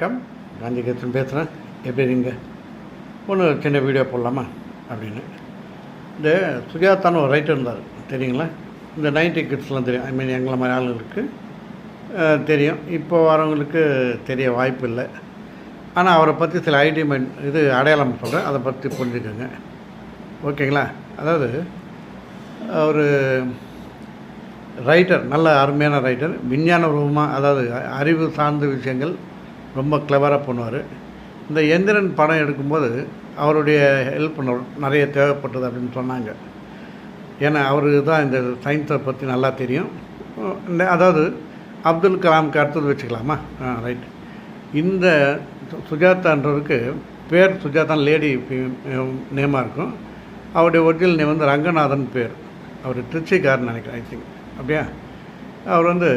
Come காந்திகேசன் பேசுகிறேன் எப்படி இருங்க ஒன்று சின்ன வீடியோ போடலாமா? அப்படின்னு. இந்த சுஜாதான்னு ஒரு ரைட்டர் இருந்தார். தெரியுங்களா? இந்த நைன்டி கிட்ஸ்லாம் தெரியும். ஐ மீன் எங்களை மாதிரி ஆளுங்களுக்கு தெரியும். இப்போ வரவங்களுக்கு தெரிய வாய்ப்பு இல்லை. ஆனால் அவரை பற்றி சில ஐடி மைண்ட் இது அடையாளம் சொல்கிறேன் அதை பற்றி புரிஞ்சுக்கோங்க. ஓகேங்களா? அதாவது ஒரு ரைட்டர் நல்ல அருமையான ரைட்டர் விஞ்ஞான ரூபமாக அதாவது அறிவு சார்ந்த விஷயங்கள் ரொம்ப கிளவராக பண்ணுவார். இந்த எந்திரன் படம் எடுக்கும்போது அவருடைய ஹெல்ப் நிறைய தேவைப்பட்டது அப்படின்னு சொன்னாங்க. ஏன்னா அவருக்கு தான் இந்த சயின்ஸை பற்றி நல்லா தெரியும். இந்த அதாவது அப்துல் கலாம்க்கு அடுத்தது வச்சுக்கலாமா? ஆ ரைட் இந்த சுஜாதான்றவருக்கு பேர் சுஜாதான் லேடி நேமாக இருக்கும். அவருடைய ஒரிஜினல் நேம் வந்து ரங்கநாதன் பேர். அவர் திருச்சிக்காரன் நினைக்கிறேன் ஐ திங்க் அப்படியா? அவர் வந்து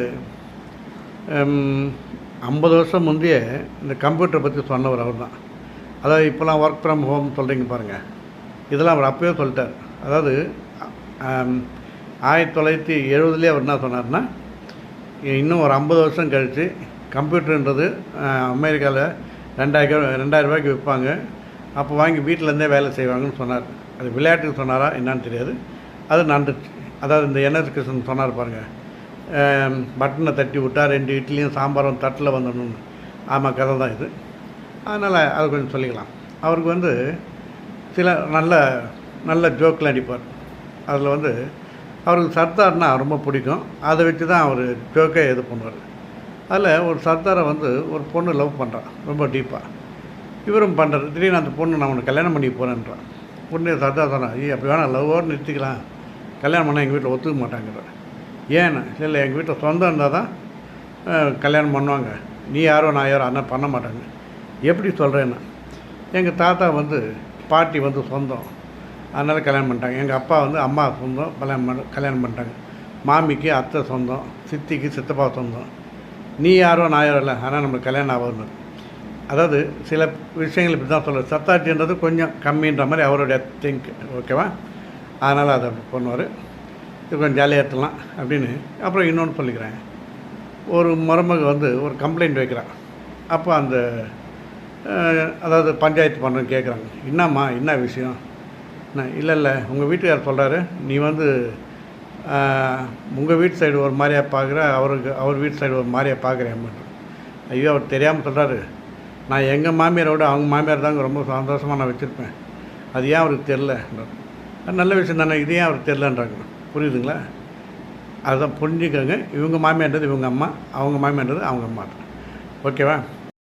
ஐம்பது வருஷம் முந்தைய இந்த கம்ப்யூட்டரை பற்றி சொன்னவர் அவர் தான் அதாவது இப்போலாம் ஒர்க் ஃப்ரம் ஹோம் சொல்கிறீங்க பாருங்கள் இதெல்லாம் அவர் அப்போயே சொல்லிட்டார். அதாவது ஆயிரத்தி தொள்ளாயிரத்தி எழுபதுலேயே அவர் என்ன சொன்னார்னா இன்னும் ஒரு ஐம்பது வருஷம் கழித்து கம்ப்யூட்டர்ன்றது அமெரிக்காவில் ரெண்டாயிரம் ரெண்டாயிரம் ரூபாய்க்கு விற்பாங்க. அப்போ வாங்கி வீட்டிலேருந்தே வேலை செய்வாங்கன்னு சொன்னார். அது விளையாட்டுக்கு சொன்னாரா என்னான்னு தெரியாது. அது நடந்துச்சு. அதாவது இந்த என்எஸ் கிருஷ்ணன் சொன்னார் பாருங்கள் பட்டனை தட்டி விட்டா ரெண்டு இட்லியும் சாம்பாரும் தட்டில் வந்துடணும்னு ஆமாம் கதை தான் இது அதனால் அதை கொஞ்சம் சொல்லிக்கலாம் அவருக்கு வந்து சில நல்ல நல்ல ஜோக்கில் அடிப்பார் அதில் வந்து அவருக்கு சர்தார்னா ரொம்ப பிடிக்கும் அதை வச்சு தான் அவர் ஜோக்கே இது பண்ணுவார் அதில் ஒரு சர்தாரை வந்து ஒரு பொண்ணு லவ் பண்ணுறான் ரொம்ப டீப்பாக இவரும் பண்ணுறாரு திடீர்னு அந்த பொண்ணு நான் உனக்கு கல்யாணம் பண்ணி போகிறேன்றான் பொண்ணு சர்தார் சொன்னான் ஐயோ அப்படி வேணாம் லவ்வோடு நிறுத்திக்கலாம் கல்யாணம் பண்ணால் எங்கள் வீட்டில் ஒத்துக்க மாட்டாங்கிறார் ஏன்னு? இல்லை எங்கள் வீட்டில் சொந்தம் இருந்தால் தான் கல்யாணம் பண்ணுவாங்க. நீ யாரோ நான் யாரோ அண்ணன் பண்ண மாட்டாங்க. எப்படி சொல்கிறேன்னா எங்கள் தாத்தா வந்து பாட்டி வந்து சொந்தம். அதனால் கல்யாணம் பண்ணிட்டாங்க. எங்கள் அப்பா வந்து அம்மா சொந்தம் கல்யாணம் பண்ண கல்யாணம் பண்ணிட்டாங்க. மாமிக்கு அத்தை சொந்தம் சித்திக்கு சித்தப்பா சொந்தம். நீ யாரோ நான் யாரோ இல்லை ஆனால் நம்மளுக்கு கல்யாணம் ஆகுது அதாவது சில விஷயங்கள் இப்படி தான் சொல்லுவார். சத்தாட்சின்றது கொஞ்சம் கம்மின்ற மாதிரி அவருடைய திங்க் ஓகேவா? அதனால் அதை பண்ணுவார். கொஞ்சம் ஜாலியாக எடுத்துலாம் அப்படின்னு. அப்புறம் இன்னொன்று சொல்லிக்கிறேன். ஒரு மருமக வந்து ஒரு கம்ப்ளைண்ட் வைக்கிறான். அப்போ அந்த அதாவது பஞ்சாயத்து பண்ணுறேன்னு கேட்குறாங்க என்னம்மா என்ன விஷயம்? என்ன இல்லை இல்லை உங்கள் வீட்டுக்கார் சொல்கிறாரு நீ வந்து உங்கள் வீட்டு சைடு ஒரு மாதிரியாக பார்க்குற அவருக்கு அவர் வீட்டு சைடு ஒரு மாதிரியாக பார்க்குறேன் ஐயோ அவர் தெரியாமல் சொல்கிறாரு நான் எங்கள் மாமியாரோட அவங்க மாமியார் தாங்க ரொம்ப சந்தோஷமாக நான் வச்சுருப்பேன். அது ஏன் அவருக்கு தெரில நல்ல விஷயம் தானே இது ஏன் அவருக்கு தெரிலன்றாங்க புரியுதுங்களா? அதுதான் புரிஞ்சுக்கோங்க. இவங்க மாமியான்றது இவங்க அம்மா அவங்க மாமியான்றது அவங்க அம்மா. ஓகேவா?